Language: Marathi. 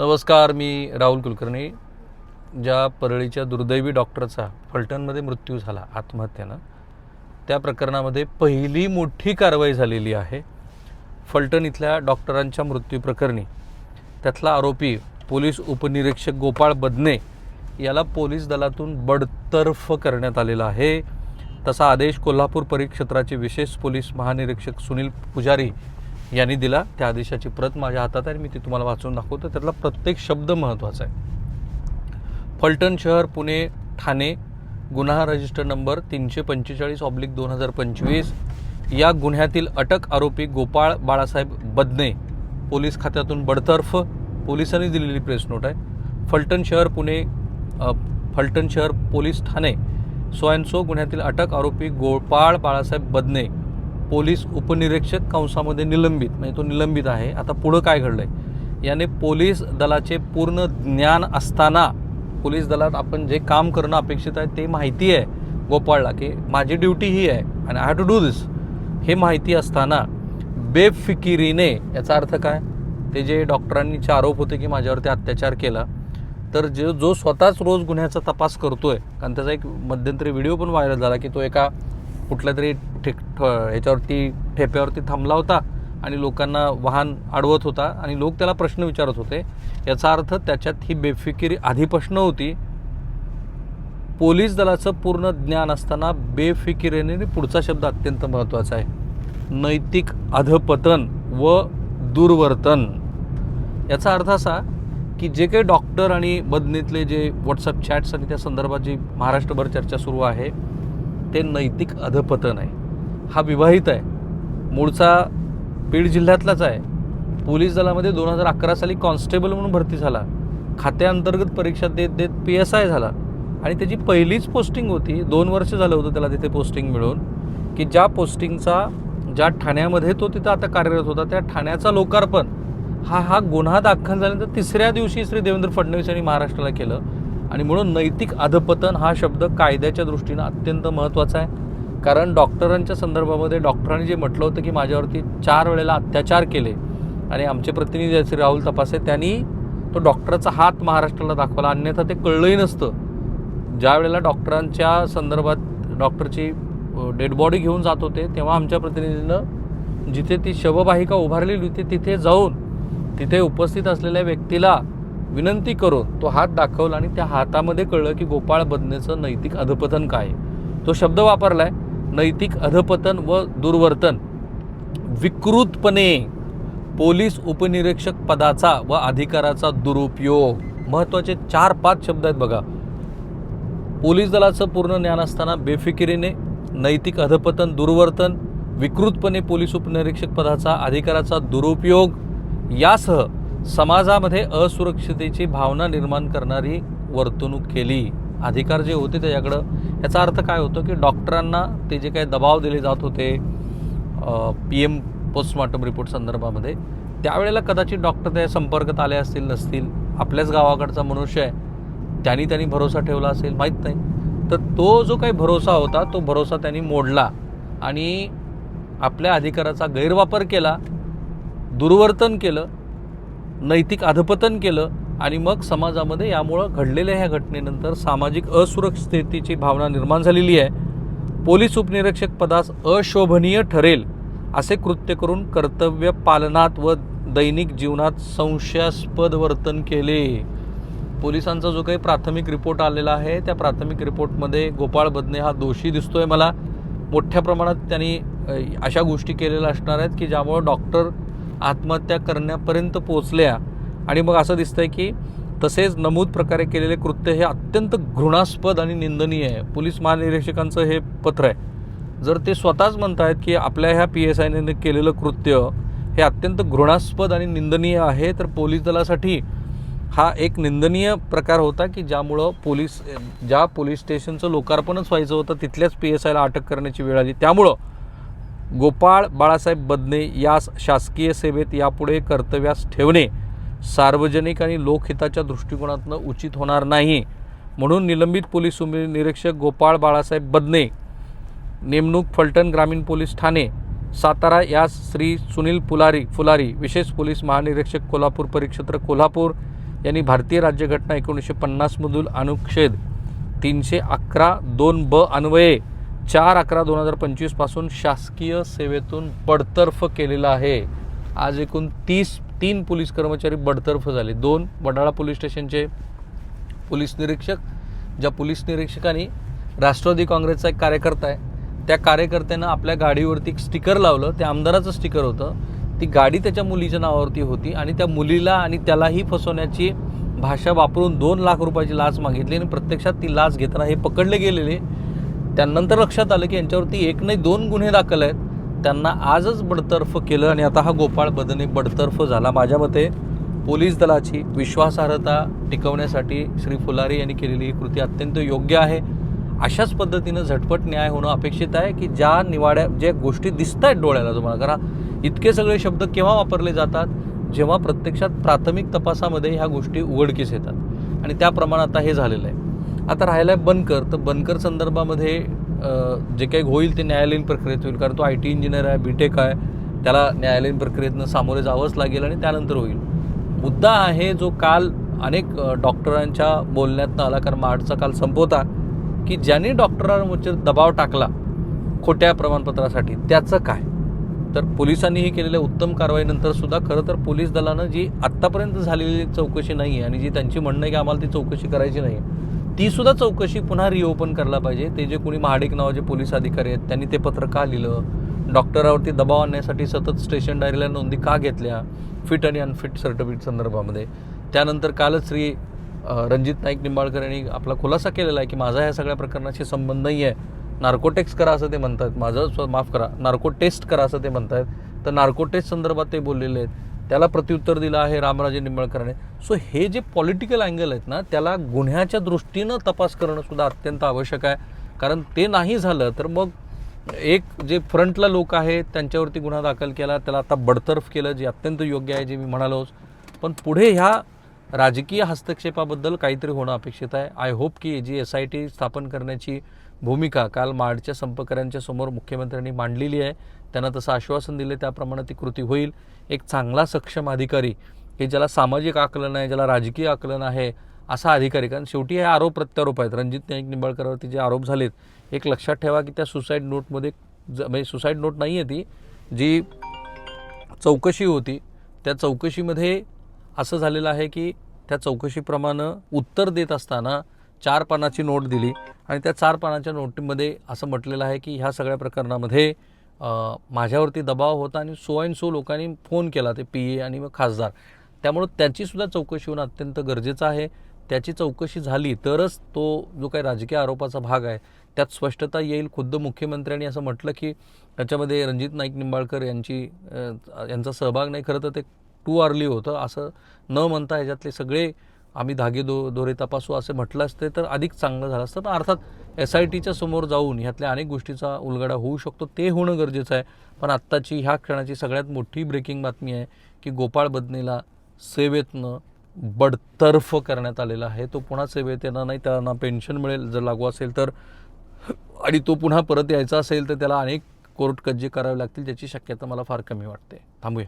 नमस्कार मी राहुल कुलकर्णी. ज्या परळीच्या दुर्दैवी डॉक्टरचा फलटणमध्ये मृत्यू झाला आत्महत्येनं त्या प्रकरणामध्ये पहिली मोठी कारवाई झालेली आहे. फलटण इथल्या डॉक्टरांच्या मृत्यूप्रकरणी त्यातला आरोपी पोलीस उपनिरीक्षक गोपाळ बदने याला पोलीस दलातून बडतर्फ करण्यात आलेला आहे. तसा आदेश कोल्हापूर परिक्षेत्राचे विशेष पोलीस महानिरीक्षक सुनील पुजारी यांनी दिला. त्या आदेशाची प्रत माझ्या हातात आहे आणि मी ती तुम्हाला वाचून दाखवतो. त्यातला प्रत्येक शब्द महत्त्वाचा आहे. फलटण शहर पुणे ठाणे गुन्हा रजिस्टर नंबर तीनशे पंचेचाळीस ऑब्लिक दोन हजार पंचवीस. या गुन्ह्यातील अटक आरोपी गोपाळ बाळासाहेब बदने. पोलीस खात्यातून बडतर्फ पोलिसांनी दिलेली प्रेस नोट आहे. फलटण शहर पुणे फलटण शहर पोलीस ठाणे. सो अँड सो गुन्ह्यातील अटक आरोपी गोपाळ बाळासाहेब बदने. पोलीस उपनिरीक्षक कंसामध्ये निलंबित म्हणजे तो निलंबित आहे. आता पुढं काय घडलं आहे याने पोलीस दलाचे पूर्ण ज्ञान असताना पोलीस दलात आपण जे काम करणं अपेक्षित आहे ते माहिती आहे गोपाळला की माझी ड्युटी ही आहे आणि I have to do this हे माहिती असताना बेफिकिरीने याचा अर्थ काय? ते जे डॉक्टरांनीचे आरोप होते की माझ्यावरती अत्याचार केला तर जे जो स्वतःच रोज गुन्ह्याचा तपास करतो आहे कारण त्याचा एक मध्यंतरी व्हिडिओ पण व्हायरल झाला की तो एका कुठल्या तरी ठिक ह्याच्यावरती ठेप्यावरती थांबला होता आणि लोकांना वाहन अडवत होता आणि लोक त्याला प्रश्न विचारत होते. याचा अर्थ त्याच्यात ही बेफिकिरी आधीपासून होती. पोलीस दलाचं पूर्ण ज्ञान असताना बेफिकिरीने आणि पुढचा शब्द अत्यंत महत्त्वाचा आहे. नैतिक अधपतन व दुर्वर्तन. याचा अर्थ असा की जे काही डॉक्टर आणि बदनीतले जे व्हॉट्सअप चॅट्स आणि त्या संदर्भात जी महाराष्ट्रभर चर्चा सुरू आहे ते नैतिक अधपतन आहे. हा विवाहित आहे. मूळचा बीड जिल्ह्यातलाच आहे. पोलीस दलामध्ये दोन हजार अकरा साली कॉन्स्टेबल म्हणून भरती झाला. खात्याअंतर्गत परीक्षा देत देत पी एस आय झाला. आणि त्याची पहिलीच पोस्टिंग होती. दोन वर्ष झालं होतं त्याला तिथे पोस्टिंग मिळून की ज्या पोस्टिंगचा ज्या ठाण्यामध्ये तो तिथं आता कार्यरत होता त्या ठाण्याचा लोकार्पण हा हा गुन्हा दाखल झाल्यानंतर तिसऱ्या दिवशी श्री देवेंद्र फडणवीस यांनी महाराष्ट्राला केलं. आणि म्हणून नैतिक अधपतन हा शब्द कायद्याच्या दृष्टीनं अत्यंत महत्त्वाचा आहे. कारण डॉक्टरांच्या संदर्भामध्ये डॉक्टरांनी जे म्हटलं होतं की माझ्यावरती चार वेळेला अत्याचार केले आणि आमचे प्रतिनिधी आहेत श्री राहुल तपासे त्यांनी तो डॉक्टरचा हात महाराष्ट्राला दाखवला. अन्यथा ते कळलंही नसतं. ज्या वेळेला डॉक्टरांच्या संदर्भात डॉक्टरची डेड बॉडी घेऊन जात होते तेव्हा आमच्या प्रतिनिधीनं जिथे ती शववाहिका उभारलेली होती तिथे जाऊन तिथे उपस्थित असलेल्या व्यक्तीला विनंती करून तो हात दाखवला आणि त्या हातामध्ये कळलं की गोपाळ बदनेचं नैतिक अधपतन काय? तो शब्द वापरलाय नैतिक अधपतन व दुर्वर्तन. विकृतपणे पोलीस उपनिरीक्षक पदाचा व अधिकाराचा दुरुपयोग. महत्त्वाचे चार पाच शब्द आहेत बघा. पोलीस दलाचं पूर्ण ज्ञान असताना बेफिकिरीने नैतिक अधपतन दुर्वर्तन विकृतपणे पोलीस उपनिरीक्षक पदाचा अधिकाराचा दुरुपयोग यासह समाजामध्ये असुरक्षितेची भावना निर्माण करणारी वर्तणूक केली. अधिकार जे होते त्याच्याकडं याचा अर्थ काय होतो की डॉक्टरांना ते जे काही दबाव दिले जात होते पी एम पोस्टमॉर्टम रिपोर्ट संदर्भामध्ये त्यावेळेला कदाचित डॉक्टर त्या संपर्कात आले असतील नसतील. आपल्याच गावाकडचा मनुष्य आहे. त्यांनी त्यांनी भरोसा ठेवला असेल माहीत नाही. तर तो जो काही भरोसा होता तो भरोसा त्यांनी मोडला. आणि आपल्या अधिकाराचा गैरवापर केला दुर्वर्तन केलं नैतिक अधपतन केलं आणि मग समाजामध्ये यामुळं घडलेल्या ह्या घटनेनंतर सामाजिक असुरक्षिततेची भावना निर्माण झालेली आहे. पोलीस उपनिरीक्षक पदास अशोभनीय ठरेल असे कृत्य करून कर्तव्य पालनात व दैनिक जीवनात संशयास्पद वर्तन केले. पोलिसांचा जो काही प्राथमिक रिपोर्ट आलेला आहे त्या प्राथमिक रिपोर्टमध्ये गोपाळ बदने हा दोषी दिसतोय मला. मोठ्या प्रमाणात त्यांनी अशा गोष्टी केलेल्या असणार आहेत की ज्यामुळं डॉक्टर आत्महत्या करण्यापर्यंत पोचल्या आणि मग असं दिसतं आहे की तसेच नमूद प्रकारे केलेले कृत्य हे अत्यंत घृणास्पद आणि निंदनीय आहे. पोलीस महानिरीक्षकांचं हे पत्र आहे. जर ते स्वतःच म्हणत आहेत की आपल्या ह्या पी एस आयने केलेलं कृत्य हे अत्यंत घृणास्पद आणि निंदनीय आहे तर पोलीस दलासाठी हा एक निंदनीय प्रकार होता की ज्यामुळं पोलीस ज्या पोलीस स्टेशनचं लोकार्पणच व्हायचं होतं तिथल्याच पी एस आयला अटक करण्याची वेळ आली. त्यामुळं गोपाळ बाळासाहेब बदने यास शासकीय सेवेत यापुढे कर्तव्यास ठेवणे सार्वजनिक आणि लोकहिताच्या दृष्टिकोनातनं उचित होणार नाही. म्हणून निलंबित पोलीस निरीक्षक गोपाळ बाळासाहेब बदने नेमणूक फलटण ग्रामीण पोलीस ठाणे सातारा यास श्री सुनील पुलारी फुलारी विशेष पोलीस महानिरीक्षक कोल्हापूर परिक्षेत्र कोल्हापूर यांनी भारतीय राज्यघटना एकोणीसशे पन्नासमधील अनुच्छेद तीनशे अकरा दोन ब अन्वये चार अकरा दोन हजार पंचवीसपासून शासकीय सेवेतून बडतर्फ केलेलं आहे. आज एकूण तीस तीन पोलीस कर्मचारी बडतर्फ झाले. दोन वडाळा पोलीस स्टेशनचे पोलीस निरीक्षक ज्या पोलीस निरीक्षकांनी राष्ट्रवादी काँग्रेसचा एक कार्यकर्ता आहे त्या कार्यकर्त्यानं आपल्या गाडीवरती एक स्टिकर लावलं. ते आमदाराचं स्टिकर होतं. ती गाडी त्याच्या मुलीच्या नावावरती होती आणि त्या मुलीला आणि त्यालाही फसवण्याची भाषा वापरून दोन लाख रुपयाची लाच मागितली आणि प्रत्यक्षात ती लाच घेताना हे पकडले गेलेले. त्यानंतर लक्षात आलं की यांच्यावरती एक नाही दोन गुन्हे दाखल आहेत. त्यांना आजच बडतर्फ केलं आणि आता हा गोपाळ बदने बडतर्फ झाला. माझ्या मते पोलीस दलाची विश्वासार्हता टिकवण्यासाठी श्री फुलारी यांनी केलेली ही कृती अत्यंत योग्य आहे. अशाच पद्धतीनं झटपट न्याय होणं अपेक्षित आहे की ज्या निवाड्या ज्या गोष्टी दिसत आहेत डोळ्याला तुम्हाला कारण इतके सगळे शब्द केव्हा वापरले जातात? जेव्हा प्रत्यक्षात प्राथमिक तपासामध्ये ह्या गोष्टी उघडकीस येतात. आणि त्याप्रमाणे आता हे झालेलं आहे. आता राहिला आहे बनकर. तर बनकर संदर्भामध्ये जे काही होईल ते न्यायालयीन प्रक्रियेत होईल. कारण तो आय टी इंजिनियर आहे बी टेक आहे. त्याला न्यायालयीन प्रक्रियेतनं सामोरे जावंच लागेल आणि त्यानंतर होईल. मुद्दा आहे जो काल अनेक डॉक्टरांच्या बोलण्यातनं आला. कारण मार्चचा काल संपवता की ज्यांनी डॉक्टरांवर दबाव टाकला खोट्या प्रमाणपत्रासाठी त्याचं काय? तर पोलिसांनीही केलेल्या उत्तम कारवाईनंतर सुद्धा खरं तर पोलीस दलानं जी आत्तापर्यंत झालेली चौकशी नाही आहे आणि जी त्यांची म्हणणं आहे की आम्हाला ती चौकशी करायची नाही ती सुद्धा चौकशी पुन्हा रिओपन करायला पाहिजे. ते जे कोणी महाडिक नावाचे पोलीस अधिकारी आहेत त्यांनी ते पत्र का लिहिलं? डॉक्टरावरती दबाव आणण्यासाठी सतत स्टेशन डायरीला नोंदी का घेतल्या? फिट आणि अनफिट सर्टिफिकेट संदर्भामध्ये. त्यानंतर कालच श्री रणजित नाईक निंबाळकर यांनी आपला खुलासा केलेला आहे की माझा या सगळ्या प्रकरणाशी संबंध नाही आहे नार्कोटेक्स करा असं ते म्हणतात. माझं स्व माफ करा. नार्को टेस्ट करा असं ते म्हणतात तर नार्को टेस्ट संदर्भात ते बोललेले आहेत. त्याला प्रत्युत्तर दिलं आहे रामराजे निंबाळकरांनी. सो हे जे पॉलिटिकल अँगल आहेत ना त्याला गुन्ह्याच्या दृष्टीनं तपास करणं सुद्धा अत्यंत आवश्यक आहे. कारण ते नाही झालं तर मग एक जे फ्रंटला लोक आहेत त्यांच्यावरती गुन्हा दाखल केला त्याला आता बडतर्फ केलं जे अत्यंत योग्य आहे जे मी म्हणालोच पण पुढे ह्या राजकीय हस्तक्षेपाबद्दल काहीतरी होणं अपेक्षित आहे. आय होप की जी एस आय टी स्थापन करण्याची भूमिका काल माडच्या संपकऱ्यांच्या समोर मुख्यमंत्र्यांनी मांडलेली आहे. त्यांना तसं आश्वासन दिले त्याप्रमाणे ती कृती होईल. एक चांगला सक्षम अधिकारी की ज्याला सामाजिक आकलन आहे ज्याला राजकीय आकलन आहे असा अधिकारी. कारण शेवटी हे आरोप प्रत्यारोप आहेत. रणजित नाईक निंबाळकरवरती जे आरोप झालेत एक लक्षात ठेवा की त्या सुसाईड नोटमध्ये ज म्हणजे सुसाईड नोट नाही आहे ती. जी चौकशी होती त्या चौकशीमध्ये असं झालेलं आहे की त्या चौकशीप्रमाणे उत्तर देत असताना चार पानाची नोट दिली आणि त्या चार पानाच्या नोटीमध्ये असं म्हटलेलं आहे की ह्या सगळ्या प्रकरणामध्ये माझ्यावरती दबाव होता आणि सो अँड सो लोकांनी फोन केला ते पी ए आणि मग खासदार. त्यामुळं त्याचीसुद्धा चौकशी होणं अत्यंत गरजेचं आहे. त्याची चौकशी झाली तरच तो जो काही राजकीय आरोपाचा भाग आहे त्यात स्पष्टता येईल. खुद्द मुख्यमंत्र्यांनी असं म्हटलं की त्याच्यामध्ये रणजित नाईक निंबाळकर यांची यांचा सहभाग नाही खरं तर ते टू आर्ली होतं असं न म्हणता ह्याच्यातले सगळे आम्ही धागे दो दोरे तपासू असं म्हटलं असते तर अधिक चांगलं झालं असतं. पण अर्थात एस आय टीच्या समोर जाऊन ह्यातल्या अनेक गोष्टीचा उलगडा होऊ शकतो. ते होणं गरजेचं आहे. पण आत्ताची ह्या क्षणाची सगळ्यात मोठी ब्रेकिंग बातमी आहे की गोपाळ बदनेला सेवेतनं बडतर्फ करण्यात आलेला आहे. तो पुन्हा सेवेत येणार नाही. त्याला ना पेन्शन मिळेल जर लागू असेल तर. आणि तो पुन्हा परत यायचा असेल तर त्याला अनेक कोर्ट कज्जे करावे लागतील ज्याची शक्यता मला फार कमी वाटते. थांबूया.